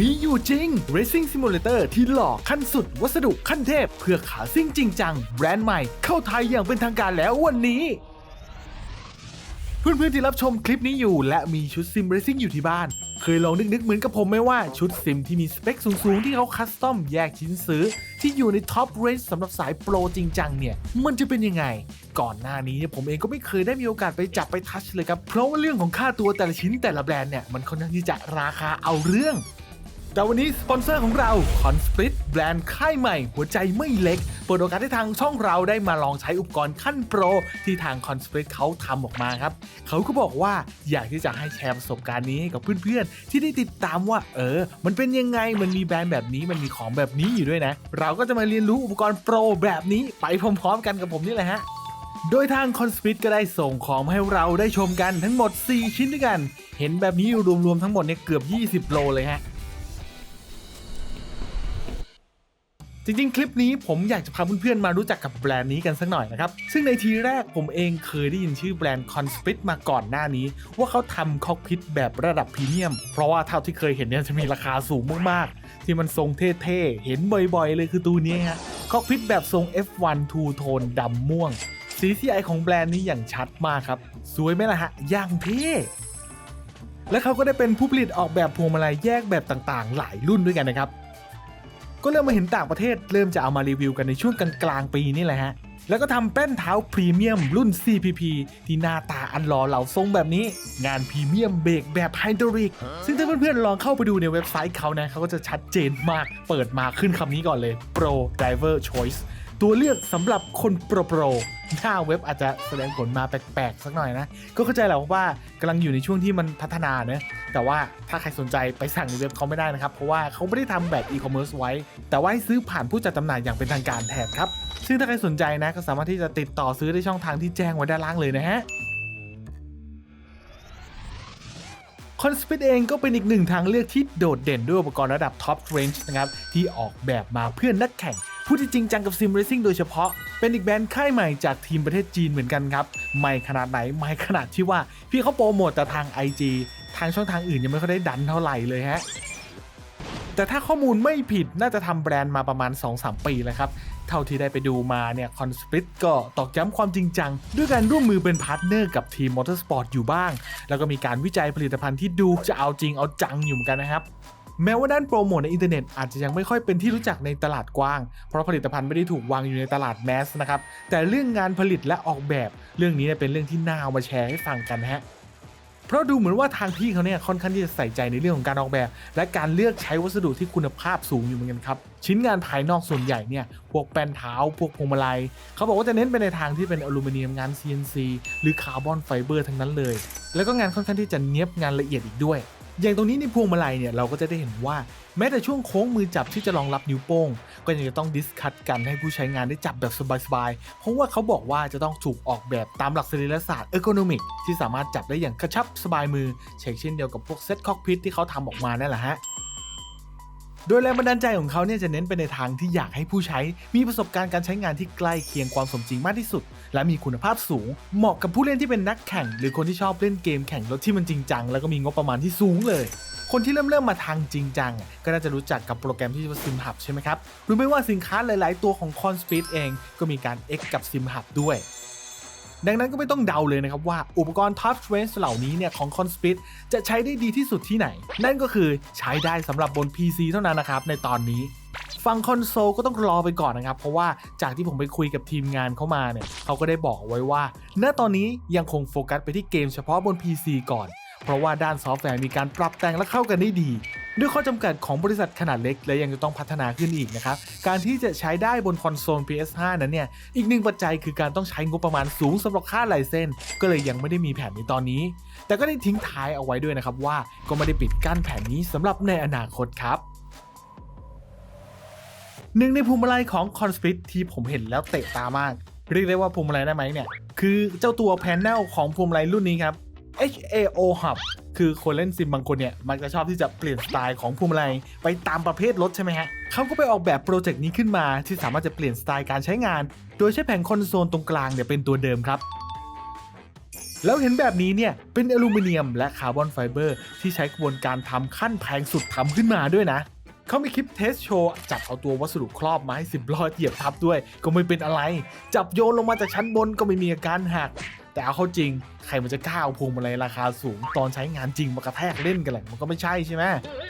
มีอยู่จริง Racing Simulator ที่หล่อขั้นสุดวัสดุขั้นเทพ เพื่อขาซิ่งจริงจัง แบรนด์ใหม่เข้าไทยอย่างเป็นทางการแล้ววันนี้ เพื่อนๆที่รับชมคลิปนี้อยู่ และมีชุดซิม Racing อยู่ที่บ้าน เคยลองนึกๆเหมือนกับผมไหมว่าชุดซิมที่มีสเปคสูงๆ ที่เขาคัสตอมแยกชิ้นซื้อ ที่อยู่ในท็อปเรนจ์สำหรับสายโปรจริงจังเนี่ย มันจะเป็นยังไง ก่อนหน้านี้เนี่ยผมเองก็ไม่เคยได้มีโอกาสไปจับไปทัชเลยครับเพราะว่าเรื่องของค่าตัวแต่ละชิ้นแต่ละแบรนด์เนี่ยมันค่อนข้างที่จะราคาเอาเรื่อง แต่วันนี้สปอนเซอร์ของเรา Consplit แบรนด์ค่ายใหม่ หัวใจไม่เล็ก เปิดโอกาสให้ทางช่องเราได้มาลองใช้อุปกรณ์ขั้นโปร ที่ทาง Consplit เขาทำออกมาครับ เขาก็บอกว่าอยากที่จะให้แชร์ประสบการณ์นี้ให้กับเพื่อนๆ ที่ได้ติดตามว่า เออ มันเป็นยังไงมันมีแบรนด์แบบนี้มันมีของแบบนี้อยู่ด้วยนะ เราก็จะมาเรียนรู้อุปกรณ์โปรแบบนี้ไปพร้อมๆ กันกับผมนี่แหละฮะโดยทาง c o n s p i t ก็ได้ส่งของให้เราได้ชมกันทั้งหมด 4 ชิ้นด้วยกัน เห็นแบบนี้รวมๆทั้งหมดเนี่ยเกือบ 20 โลเลยฮะ จริงๆ คลิปนี้ผมอยากจะพาเพื่อนๆ มารู้จักกับแบรนด์นี้กันสักหน่อยนะครับ ซึ่งในทีแรกผมเองเคยได้ยินชื่อแบรนด์ Conspit มาก่อนหน้านี้ ว่าเขาทำคอกพิทแบบระดับพรีเมียม เพราะว่าเท่าที่เคยเห็นเนี่ยจะมีราคาสูงมากๆ ที่มันทรงเท่ๆ เห็นบ่อยๆ เลยคือตัวนี้ฮะคอกพิทแบบทรง F1 Two Tone ดำม่วง สี CI ของแบรนด์นี้อย่างชัดมากครับ สวยไหมล่ะฮะอย่างเท่และเขาก็ได้เป็นผู้ผลิตออกแบบพวงมาลัยแยกแบบต่างๆ หลายรุ่นด้วยกันนะครับ ก็เริ่มมาเห็นต่างประเทศ เริ่มจะเอามารีวิวกันในช่วงกลางๆปีนี่แหละฮะ แล้วก็ทำแป้นเท้าพรีเมียมรุ่น CPP ที่หน้าตาอันหล่อเหลาทรงแบบนี้ งานพรีเมียมเบรกแบบไฮดรอลิก ซึ่งถ้าเพื่อนๆลองเข้าไปดูในเว็บไซต์เขานะเขาก็จะชัดเจนมาก เปิดมาขึ้นคำนี้ก่อนเลย Pro Driver Choice ตัวเลือกสำหรับคนโปรโปรหน้าเว็บอาจจะแสดงผลมาแปลกๆ สักหน่อยนะ ก็เข้าใจแหละว่ากำลังอยู่ในช่วงที่มันพัฒนาเนะแต่ว่าถ้าใครสนใจไปสั่งในเว็บเขาไม่ได้นะครับ เพราะว่าเขาไม่ได้ทำแบบอีคอมเมิร์ซไว้ แต่ว่าให้ซื้อผ่านผู้จัดจำหน่ายอย่างเป็นทางการแทนครับ ซึ่งถ้าใครสนใจนะก็สามารถที่จะติดต่อซื้อได้ช่องทางที่แจ้งไว้ด้านล่างเลยนะฮะคอนสปิ t เองก็เป็นอีกหนึ่งทางเลือกที่โดดเด่นด้วยอุปกรณ์ระดับท็อปเรนจ์นะครับที่ออกแบบมาเพื่อนนักแข่ง ผู้ที่จริงจังกับซิมเรซิ่งโดยเฉพาะ เป็นอีกแบรนด์ค่ายใหม่จากทีมประเทศจีนเหมือนกันครับ ไม่ขนาดไหน ไม่ขนาดที่ว่า พี่เขาโปรโมทแต่ทาง IG ทางช่องทางอื่นยังไม่ค่อยได้ดันเท่าไหร่เลยฮะแต่ถ้าข้อมูลไม่ผิดน่าจะทำแบรนด์มาประมาณ 2-3 ปีแล้วครับ เท่าที่ได้ไปดูมาเนี่ยคอนสป i t ก็ตอกย้ำความจริงจัง ด้วยการร่วมมือเป็นพาร์ทเนอร์กับทีมมอเตอร์สปอร์ตอยู่บ้าง แล้วก็มีการวิจัยผลิตภัณฑ์ที่ดูจะเอาจริงเอาจังอยู่เหมือนกันนะครับ แม้ว่าด้านโปรโมทในอินเทอร์เน็ตอาจจะยังไม่ค่อยเป็นที่รู้จักในตลาดกว้าง เพราะผลิตภัณฑ์ไม่ได้ถูกวางอยู่ในตลาดแมสนะครับ แต่เรื่องงานผลิตและออกแบบ เรื่องนี้เป็นเรื่องที่น่าเอามาแชร์ให้ฟังกันฮะเพราะดูเหมือนว่าทางพี่เขาเนี่ยค่อนข้างที่จะใส่ใจในเรื่องของการออกแบบ และการเลือกใช้วัสดุที่คุณภาพสูงอยู่เหมือนกันครับ ชิ้นงานภายนอกส่วนใหญ่เนี่ยพวกแป้นเท้า พวกพวงมาลัย เขาบอกว่าจะเน้นไปในทางที่เป็นอลูมิเนียมงาน CNC หรือคาร์บอนไฟเบอร์ทั้งนั้นเลย แล้วก็งานค่อนข้างที่จะเนียบงานละเอียดอีกด้วย อย่างตรงนี้ในพวงมาลัยเนี่ยเราก็จะได้เห็นว่าแม้แต่ช่วงโค้งมือจับที่จะรองรับนิ้วโป้ง ก็ยังจะต้องดิสคัตกันให้ผู้ใช้งานได้จับแบบสบายๆ เพราะว่าเขาบอกว่าจะต้องถูกออกแบบตามหลักสรีรศาสตร์เออร์โกนมิกที่สามารถจับได้อย่างกระชับสบายมือเช่นเดียวกับพวกเซ็ตคอกพิทที่เขาทำออกมานั่นแหละฮะ โดยแรงบันดาลใจของเขาเนี่ยจะเน้นไปในทางที่อยากให้ผู้ใช้ มีประสบการณ์การใช้งานที่ใกล้เคียงความสมจริงมากที่สุด และมีคุณภาพสูง เหมาะกับผู้เล่นที่เป็นนักแข่ง หรือคนที่ชอบเล่นเกมแข่งรถที่มันจริงจังแล้วก็มีงบประมาณที่สูงเลยคนที่เริ่มเริ่มมาทางจริงจัง ก็น่าจะรู้จักกับโปรแกรมที่ชื่อว่า Sim Hub ใช่ไหมครับรู้ไหมว่าสินค้าหลาย ๆ ตัวของ Conspeed เองก็มีการ X กับ Sim Hub ด้วย ดังนั้นก็ไม่ต้องเดาเลยนะครับว่าอุปกรณ์ Top Range เหล่านี้เนี่ยของ c o n s p i t จะใช้ได้ดีที่สุดที่ไหน นั่นก็คือใช้ได้สำหรับบน PC เท่านั้นนะครับในตอนนี้ฟังคอนโซลก็ต้องรอไปก่อนนะครับ เพราะว่าจากที่ผมไปคุยกับทีมงานเข้ามาเนี่ยเขาก็ได้บอกไว้ว่า ณตอนนี้ยังคงโฟกัสไปที่เกมเฉพาะบน PC ก่อน เพราะว่าด้านซอฟต์แวร์มีการปรับแต่งและเข้ากันได้ดี ด้วยข้อจำกัดของบริษัทขนาดเล็ก และยังจะต้องพัฒนาขึ้นอีกนะครับ การที่จะใช้ได้บนคอนโซล PS5 นั้นเนี่ย อีกหนึ่งปัจจัยคือการต้องใช้งบประมาณสูงสำหรับค่าไลเซนส์ก็เลยยังไม่ได้มีแผนในตอนนี้ แต่ก็ได้ทิ้งท้ายเอาไว้ด้วยนะครับว่าก็ไม่ได้ปิดกั้นแผนนี้สำหรับในอนาคตครับหนึ่งในพวงมาลัยของ c o n s p i t ที่ผมเห็นแล้วเตะตามาก เรียกได้ว่าพวงมาลัยได้ไหมเนี่ย คือเจ้าตัวแพนเนลของพวงมาลัยรุ่นนี้ครับ HAO Hub คือคนเล่นซิมบางคนเนี่ย มันจะชอบที่จะเปลี่ยนสไตล์ของพวงมาลัยไปตามประเภทรถใช่ไหมฮะเขาก็ไปออกแบบโปรเจกต์นี้ขึ้นมาที่สามารถจะเปลี่ยนสไตล์การใช้งาน โดยใช้แผงคอนโซลตรงกลางเนี่ยเป็นตัวเดิมครับ แล้วเห็นแบบนี้เนี่ย เป็นอลูมิเนียมและคาร์บอนไฟเบอร์ที่ใช้กระบวนการทำขั้นแพงสุดทำขึ้นมาด้วยนะเขามีคลิปเทสโชว์จับเอาตัววัสดุครอบมาให้สิบล้อเหยียบทับด้วย ก็ไม่เป็นอะไร จับโยนลงมาจากชั้นบนก็ไม่มีอาการหัก แต่เอาเข้าจริง ใครมันจะกล้าเอาพวงมาลัยราคาสูง ตอนใช้งานจริงมากระแทกเล่นกันแหละมันก็ไม่ใช่ใช่ไหม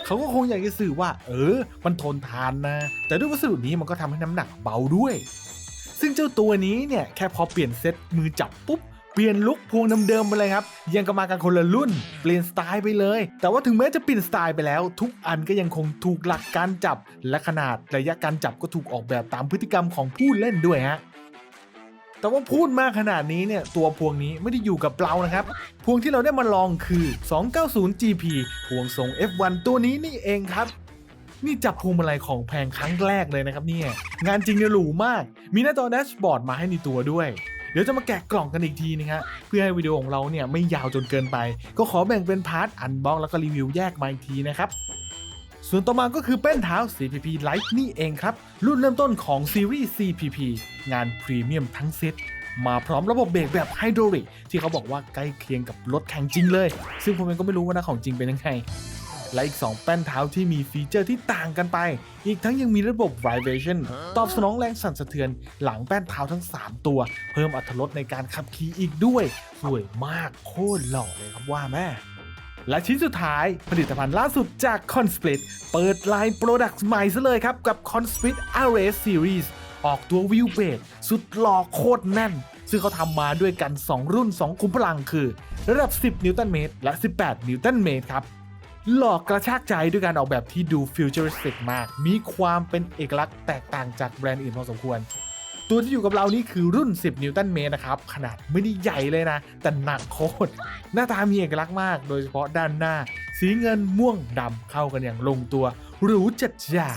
เขาก็คงอยากจะสื่อว่า เออ มันทนทานนะ แต่ด้วยวัสดุนี้มันก็ทำให้น้ำหนักเบาด้วย ซึ่งเจ้าตัวนี้เนี่ยแค่พอเปลี่ยนเซตมือจับปุ๊บเปลี่ยนลุคพวงเดิมๆไปเลยครับ ยังก็มากันคนละรุ่น เปลี่ยนสไตล์ไปเลย แต่ว่าถึงแม้จะเปลี่ยนสไตล์ไปแล้ว ทุกอันก็ยังคงถูกหลักการจับ และขนาดระยะการจับก็ถูกออกแบบตามพฤติกรรมของผู้เล่นด้วยฮะ แต่ว่าพูดมากขนาดนี้เนี่ยตัวพวงนี้ไม่ได้อยู่กับเรานะครับ พวงที่เราได้มาลองคือ 290 GP พวงทรง F1 ตัวนี้นี่เองครับนี่จับพวงมาลัยของแพงครั้งแรกเลยนะครับเนี่ย งานจริงเนี่ยหรูมาก มีหน้าจอแดชบอร์ดมาให้ในตัวด้วย เดี๋ยวจะมาแกะกล่องกันอีกทีนะฮะเพื่อให้วิดีโอของเราเนี่ยไม่ยาวจนเกินไป ก็ขอแบ่งเป็นพาร์ทอันบ็อกแล้วก็รีวิวแยกมาอีกทีนะครับ ส่วนต่อมาก็คือแป้นเท้า CPP Lite นี่เองครับ รุ่นเริ่มต้นของซีรีส์ CPP งานพรีเมียมทั้งเซ็ตมาพร้อมระบบเบรกแบบไฮดรอลิกที่เขาบอกว่าใกล้เคียงกับรถแข่งจริงเลย ซึ่งผมเองก็ไม่รู้ว่านะของจริงเป็นยังไงและอีก 2 แป้นเท้าที่มีฟีเจอร์ที่ต่างกันไป อีกทั้งยังมีระบบ vibration ตอบสนองแรงสั่นสะเทือน หลังแป้นเท้าทั้ง 3 ตัว เพิ่มอรรถรสในการขับขี่อีกด้วย สวยมากโคตรหล่อเลยครับว่าแม่ และชิ้นสุดท้ายผลิตภัณฑ์ล่าสุดจาก Consplit เปิดไลน์ Products ใหม่ซะเลยครับ กับ Consplit RS Series ออกตัววิวเบสสุดหล่อโคตรแน่น ซึ่งเขาทำมาด้วยกัน 2 รุ่น 2 คุมพลังคือ ระดับ 10 นิวตันเมตร และ 18 นิวตันเมตรครับหลอกกระชากใจด้วยการออกแบบที่ดูฟิวเจอริสติกมาก มีความเป็นเอกลักษณ์แตกต่างจากแบรนด์อื่นพอสมควร ตัวที่อยู่กับเรานี่คือรุ่น 10 นิวตันเมตรนะครับ ขนาดไม่ได้ใหญ่เลยนะ แต่หนักโคตร หน้าตามีเอกลักษณ์มาก โดยเฉพาะด้านหน้า สีเงินม่วงดำเข้ากันอย่างลงตัว หรูจัดจ้า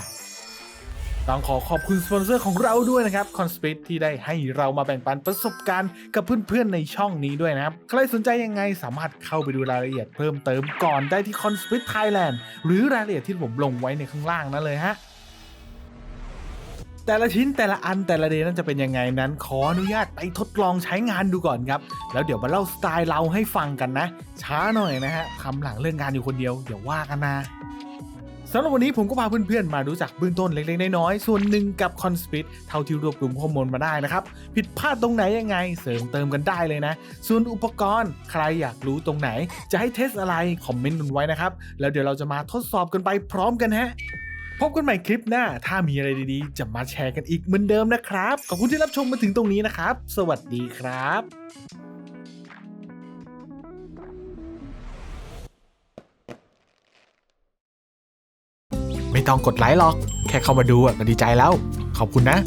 ต้องขอขอบคุณสปอนเซอร์ของเราด้วยนะครับ c o n s p i t ที่ได้ให้เรามาแบ่งปันประสบการณ์กับเพื่อนๆในช่องนี้ด้วยนะครับ ใครสนใจยังไงสามารถเข้าไปดูรายละเอียดเพิ่มเติมก่อนได้ที่ c o n s p i t Thailand หรือรายละเอียดที่ผมลงไว้ในข้างล่างนั่นเลยฮะ แต่ละชิ้นแต่ละอันแต่ละเดย์นั้นจะเป็นยังไงนั้น ขออนุญาตไปทดลองใช้งานดูก่อนครับ แล้วเดี๋ยวมาเล่าสไตล์เราให้ฟังกันนะ ช้าหน่อยนะฮะทำหลังเรื่องงานอยู่คนเดียวเดี๋ยวว่ากันนะสำหรับวันนี้ผมก็พาเพื่อนๆ มารู้จักเบื้องต้นเล็กๆ น้อยๆ ส่วนหนึ่งกับ c o n s p i t เท่าที่รวบรวมข้อมูลมาได้นะครับ ผิดพลาดตรงไหนยังไง เสริมเติมกันได้เลยนะ ส่วนอุปกรณ์ใครอยากรู้ตรงไหน จะให้เทสอะไร คอมเมนต์กันไว้นะครับ แล้วเดี๋ยวเราจะมาทดสอบกันไปพร้อมกันฮะ พบกันใหม่คลิปหน้า ถ้ามีอะไรดีๆ จะมาแชร์กันอีกเหมือนเดิมนะครับ ขอบคุณที่รับชมมาถึงตรงนี้นะครับ สวัสดีครับไม่ต้องกดไลค์หรอก แค่เข้ามาดูก็ดีใจแล้ว ขอบคุณนะ